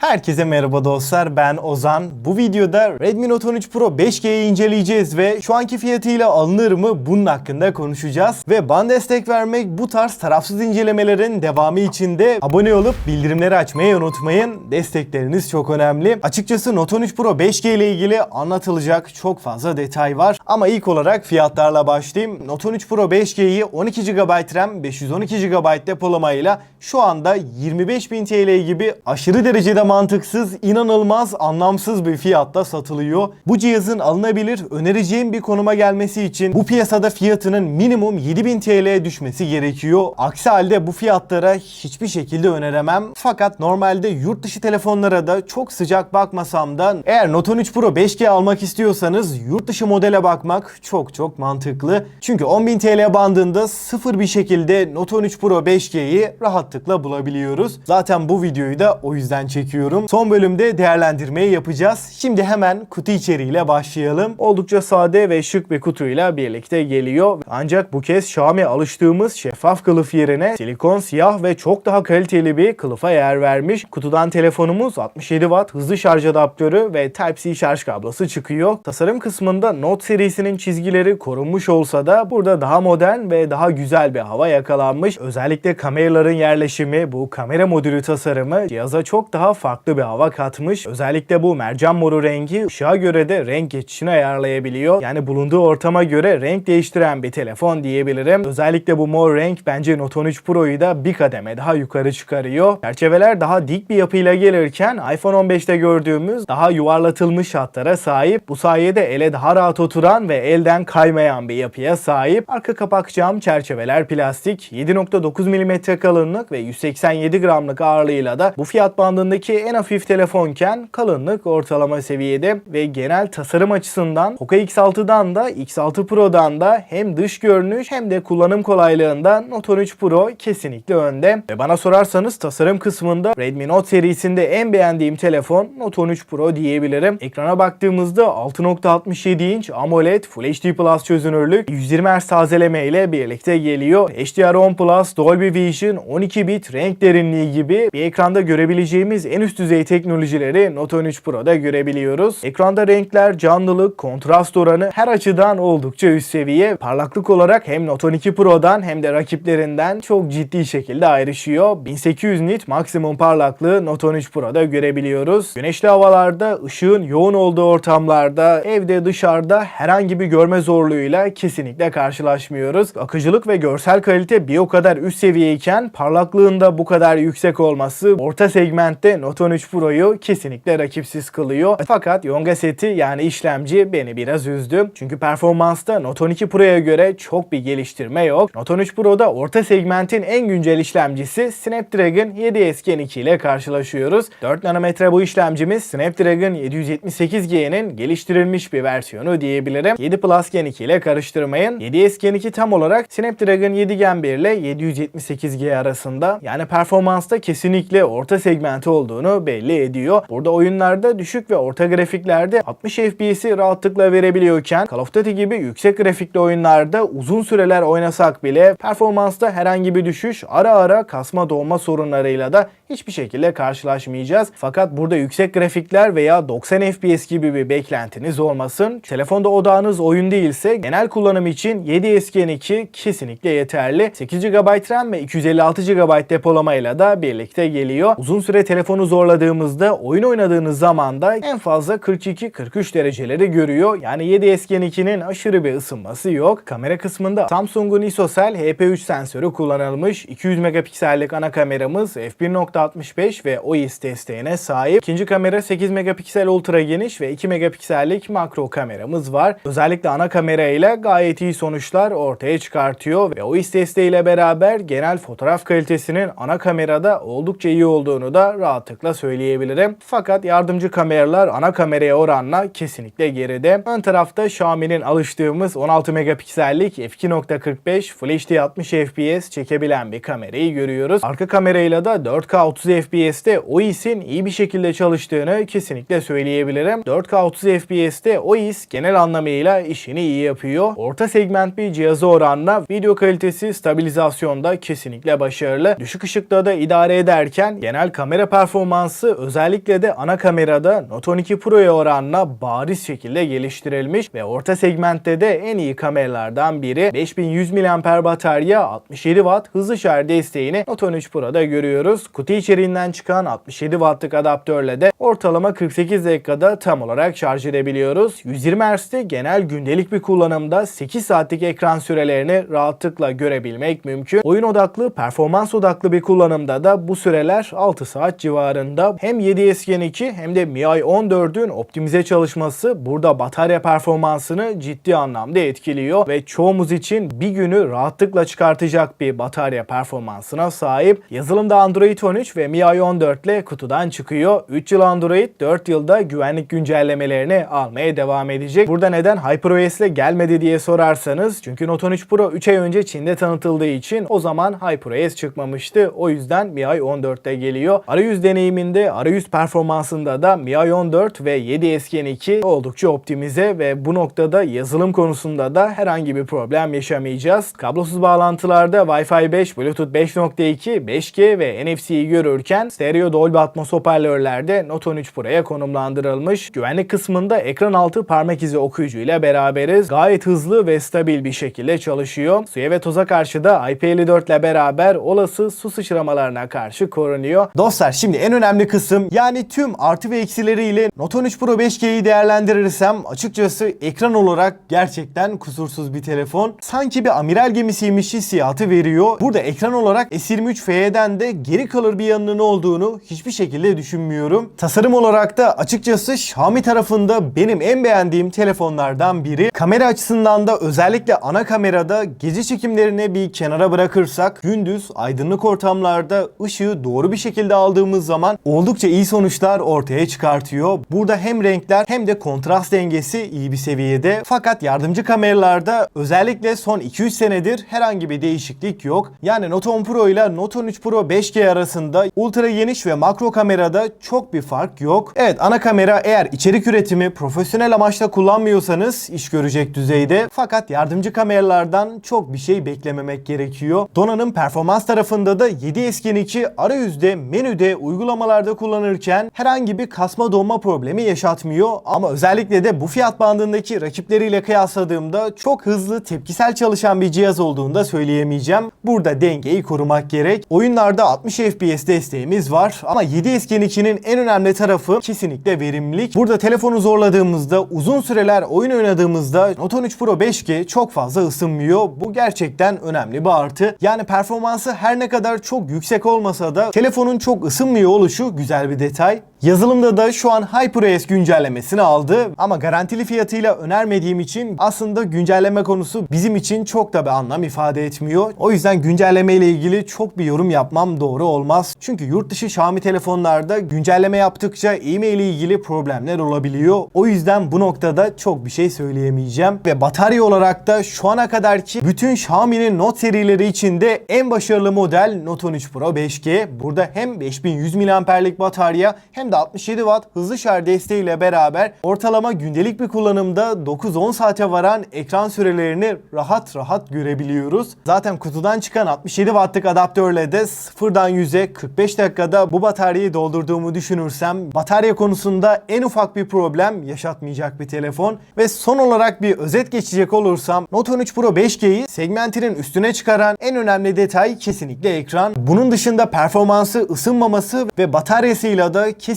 Herkese merhaba dostlar ben Ozan. Bu videoda Redmi Note 13 Pro 5G'yi inceleyeceğiz ve şu anki fiyatıyla alınır mı bunun hakkında konuşacağız. Ve bana destek vermek bu tarz tarafsız incelemelerin devamı için de abone olup bildirimleri açmayı unutmayın. Destekleriniz çok önemli. Açıkçası Note 13 Pro 5G ile ilgili anlatılacak çok fazla detay var. Ama ilk olarak fiyatlarla başlayayım. Note 13 Pro 5G'yi 12 GB RAM, 512 GB depolamayla şu anda 25.000 TL gibi aşırı derecede mantıksız, inanılmaz, anlamsız bir fiyatta satılıyor. Bu cihazın alınabilir, önereceğim bir konuma gelmesi için bu piyasada fiyatının minimum 7000 TL'ye düşmesi gerekiyor. Aksi halde bu fiyatlara hiçbir şekilde öneremem. Fakat normalde yurt dışı telefonlara da çok sıcak bakmasam da eğer Note 13 Pro 5G almak istiyorsanız yurt dışı modele bakmak çok çok mantıklı. Çünkü 10.000 TL bandında sıfır bir şekilde Note 13 Pro 5G'yi rahatlıkla bulabiliyoruz. Zaten bu videoyu da o yüzden çekiyorum. Son bölümde değerlendirmeyi yapacağız. Şimdi hemen kutu içeriğiyle başlayalım. Oldukça sade ve şık bir kutuyla birlikte geliyor. Ancak bu kez Xiaomi alıştığımız şeffaf kılıf yerine silikon, siyah ve çok daha kaliteli bir kılıfa yer vermiş. Kutudan telefonumuz 67 Watt hızlı şarj adaptörü ve Type-C şarj kablosu çıkıyor. Tasarım kısmında Note serisinin çizgileri korunmuş olsa da burada daha modern ve daha güzel bir hava yakalanmış. Özellikle kameraların yerleşimi, bu kamera modülü tasarımı cihaza çok daha farklı bir hava katmış. Özellikle bu mercan moru rengi ışığa göre de renk geçişini ayarlayabiliyor. Yani bulunduğu ortama göre renk değiştiren bir telefon diyebilirim. Özellikle bu mor renk bence Note 13 Pro'yu da bir kademe daha yukarı çıkarıyor. Çerçeveler daha dik bir yapıyla gelirken iPhone 15'te gördüğümüz daha yuvarlatılmış hatlara sahip. Bu sayede ele daha rahat oturan ve elden kaymayan bir yapıya sahip. Arka kapak cam çerçeveler plastik. 7.9 mm kalınlık ve 187 gramlık ağırlığıyla da bu fiyat bandındaki en hafif telefonken kalınlık ortalama seviyede ve genel tasarım açısından Poco X6'dan da X6 Pro'dan da hem dış görünüş hem de kullanım kolaylığında Note 13 Pro kesinlikle önde. Ve bana sorarsanız tasarım kısmında Redmi Note serisinde en beğendiğim telefon Note 13 Pro diyebilirim. Ekrana baktığımızda 6.67 inç AMOLED Full HD Plus çözünürlük 120 Hz tazeleme ile birlikte geliyor. HDR10 Plus, Dolby Vision, 12 bit renk derinliği gibi bir ekranda görebileceğimiz en üst düzey teknolojileri Note 13 Pro'da görebiliyoruz. Ekranda renkler, canlılık, kontrast oranı her açıdan oldukça üst seviye. Parlaklık olarak hem Note 12 Pro'dan hem de rakiplerinden çok ciddi şekilde ayrışıyor. 1800 nit maksimum parlaklığı Note 13 Pro'da görebiliyoruz. Güneşli havalarda, ışığın yoğun olduğu ortamlarda, evde dışarıda herhangi bir görme zorluğuyla kesinlikle karşılaşmıyoruz. Akıcılık ve görsel kalite bir o kadar üst seviyeyken parlaklığında bu kadar yüksek olması orta segmentte Note 13 Pro'yu kesinlikle rakipsiz kılıyor. Fakat Yonga seti yani işlemci beni biraz üzdü. Çünkü performansta Note 12 Pro'ya göre çok bir geliştirme yok. Note 13 Pro'da orta segmentin en güncel işlemcisi Snapdragon 7S Gen 2 ile karşılaşıyoruz. 4 nanometre bu işlemcimiz Snapdragon 778G'nin geliştirilmiş bir versiyonu diyebilirim. 7 Plus Gen 2 ile karıştırmayın. 7S Gen 2 tam olarak Snapdragon 7 Gen 1 ile 778G arasında. Yani performansta kesinlikle orta segmenti olduğunu belli ediyor. Burada oyunlarda düşük ve orta grafiklerde 60 FPS'i rahatlıkla verebiliyorken Call of Duty gibi yüksek grafikli oyunlarda uzun süreler oynasak bile performansta herhangi bir düşüş ara ara kasma doğma sorunlarıyla da hiçbir şekilde karşılaşmayacağız. Fakat burada yüksek grafikler veya 90 FPS gibi bir beklentiniz olmasın. Telefonda odağınız oyun değilse genel kullanım için 7S Gen 2 kesinlikle yeterli. 8 GB RAM ve 256 GB depolamayla da birlikte geliyor. Uzun süre telefonu zorladığımızda oyun oynadığınız zaman da en fazla 42-43 dereceleri görüyor. Yani 7S Gen 2'nin aşırı bir ısınması yok. Kamera kısmında Samsung'un ISOCELL HP3 sensörü kullanılmış. 200 megapiksellik ana kameramız f1.65 ve OIS desteğine sahip. İkinci kamera 8 megapiksel ultra geniş ve 2 megapiksellik makro kameramız var. Özellikle ana kamera ile gayet iyi sonuçlar ortaya çıkartıyor ve OIS desteğiyle beraber genel fotoğraf kalitesinin ana kamerada oldukça iyi olduğunu da rahatlıkla söyleyebilirim. Fakat yardımcı kameralar ana kameraya oranla kesinlikle geride. Ön tarafta Xiaomi'nin alıştığımız 16 megapiksellik f2.45 Full HD 60 FPS çekebilen bir kamerayı görüyoruz. Arka kamerayla da 4K 30 FPS'te OIS'in iyi bir şekilde çalıştığını kesinlikle söyleyebilirim. 4K 30 FPS'te OIS genel anlamıyla işini iyi yapıyor. Orta segment bir cihazı oranla video kalitesi stabilizasyonda kesinlikle başarılı. Düşük ışıkta da idare ederken genel kamera performansı performansı özellikle de ana kamerada Note 12 Pro'ya oranla bariz şekilde geliştirilmiş ve orta segmentte de en iyi kameralardan biri. 5100 mAh batarya, 67 Watt hızlı şarj desteğini Note 13 Pro'da görüyoruz. Kutu içeriğinden çıkan 67 Watt'lık adaptörle de ortalama 48 dakikada tam olarak şarj edebiliyoruz. 120 Hz'de genel gündelik bir kullanımda 8 saatlik ekran sürelerini rahatlıkla görebilmek mümkün. Oyun odaklı, performans odaklı bir kullanımda da bu süreler 6 saat civarında. Hem 7S Gen 2 hem de MIUI 14'ün optimize çalışması burada batarya performansını ciddi anlamda etkiliyor ve çoğumuz için bir günü rahatlıkla çıkartacak bir batarya performansına sahip. Yazılımda Android 13 ve MIUI 14 ile kutudan çıkıyor. 3 yıl Android, 4 yılda güvenlik güncellemelerini almaya devam edecek. Burada neden HyperOS ile gelmedi diye sorarsanız çünkü Note 13 Pro 3 ay önce Çin'de tanıtıldığı için o zaman HyperOS çıkmamıştı. O yüzden MIUI 14'te geliyor. Arayüz deneyiminde, arayüz performansında da MIUI 14 ve 7S Gen 2 oldukça optimize ve bu noktada yazılım konusunda da herhangi bir problem yaşamayacağız. Kablosuz bağlantılarda Wi-Fi 5, Bluetooth 5.2, 5G ve NFC'yi görürken stereo Dolby Atmos hoparlörlerde Note 13 Pro'ya konumlandırılmış. Güvenlik kısmında ekran altı parmak izi okuyucu ile beraberiz. Gayet hızlı ve stabil bir şekilde çalışıyor. Suya ve toza karşı da IP54 ile beraber olası su sıçramalarına karşı korunuyor. Dostlar şimdi en önemli kısım yani tüm artı ve eksileriyle Note 13 Pro 5G'yi değerlendirirsem açıkçası ekran olarak gerçekten kusursuz bir telefon. Sanki bir amiral gemisiymiş hissiyatı veriyor. Burada ekran olarak S23 FE'den de geri kalır bir yanının olduğunu hiçbir şekilde düşünmüyorum. Tasarım olarak da açıkçası Xiaomi tarafında benim en beğendiğim telefonlardan biri. Kamera açısından da özellikle ana kamerada gece çekimlerini bir kenara bırakırsak gündüz aydınlık ortamlarda ışığı doğru bir şekilde aldığımız zaman oldukça iyi sonuçlar ortaya çıkartıyor. Burada hem renkler hem de kontrast dengesi iyi bir seviyede. Fakat yardımcı kameralarda özellikle son 2-3 senedir herhangi bir değişiklik yok. Yani Note 10 Pro ile Note 13 Pro 5G arasında ultra geniş ve makro kamerada çok bir fark yok. Evet ana kamera eğer içerik üretimi profesyonel amaçla kullanmıyorsanız iş görecek düzeyde. Fakat yardımcı kameralardan çok bir şey beklememek gerekiyor. Donanım performans tarafında da 7S Gen 2 arayüzde, menüde, uygulamalarda kullanırken herhangi bir kasma donma problemi yaşatmıyor. Ama özellikle de bu fiyat bandındaki rakipleriyle kıyasladığımda çok hızlı, tepkisel çalışan bir cihaz olduğunu da söyleyemeyeceğim. Burada dengeyi korumak gerek. Oyunlarda 60 FPS desteğimiz var ama 7S Gen 2'nin en önemli tarafı kesinlikle verimlilik. Burada telefonu zorladığımızda, uzun süreler oyun oynadığımızda Note 13 Pro 5G çok fazla ısınmıyor. Bu gerçekten önemli bir artı. Yani performansı her ne kadar çok yüksek olmasa da telefonun çok ısınmıyor oluşu güzel bir detay. Yazılımda da şu an HyperOS güncellemesini aldı ama garantili fiyatıyla önermediğim için aslında güncelleme konusu bizim için çok da bir anlam ifade etmiyor. O yüzden güncelleme ile ilgili çok bir yorum yapmam doğru olmaz. Çünkü yurt dışı Xiaomi telefonlarda güncelleme yaptıkça e-mail ile ilgili problemler olabiliyor. O yüzden bu noktada çok bir şey söyleyemeyeceğim. Ve batarya olarak da şu ana kadarki bütün Xiaomi'nin Note serileri içinde en başarılı model Note 13 Pro 5G. Burada hem 5100 mAh'lik batarya hem de 67 Watt hızlı şarj desteğiyle beraber ortalama gündelik bir kullanımda 9-10 saate varan ekran sürelerini rahat rahat görebiliyoruz. Zaten kutudan çıkan 67 Watt'lık adaptörle de sıfırdan 100'e 45 dakikada bu bataryayı doldurduğumu düşünürsem batarya konusunda en ufak bir problem yaşatmayacak bir telefon. Ve son olarak bir özet geçecek olursam Note 13 Pro 5G'yi segmentinin üstüne çıkaran en önemli detay kesinlikle ekran. Bunun dışında performansı, ısınmaması ve bataryasıyla da kesinlikle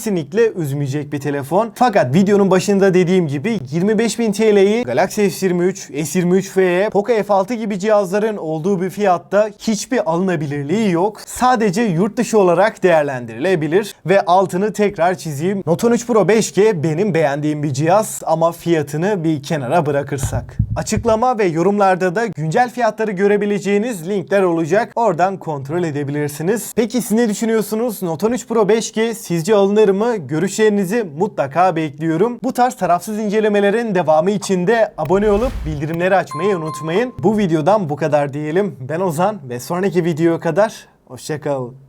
üzmeyecek bir telefon. Fakat videonun başında dediğim gibi 25.000 TL'yi Galaxy S23, S23 FE, Poco F6 gibi cihazların olduğu bir fiyatta hiçbir alınabilirliği yok. Sadece yurt dışı olarak değerlendirilebilir. Ve altını tekrar çizeyim. Note 13 Pro 5G benim beğendiğim bir cihaz ama fiyatını bir kenara bırakırsak. Açıklama ve yorumlarda da güncel fiyatları görebileceğiniz linkler olacak. Oradan kontrol edebilirsiniz. Peki siz ne düşünüyorsunuz? Note 13 Pro 5G sizce alınır mı? Görüşlerinizi mutlaka bekliyorum. Bu tarz tarafsız incelemelerin devamı için de abone olup bildirimleri açmayı unutmayın. Bu videodan bu kadar diyelim. Ben Ozan ve sonraki videoya kadar hoşçakalın.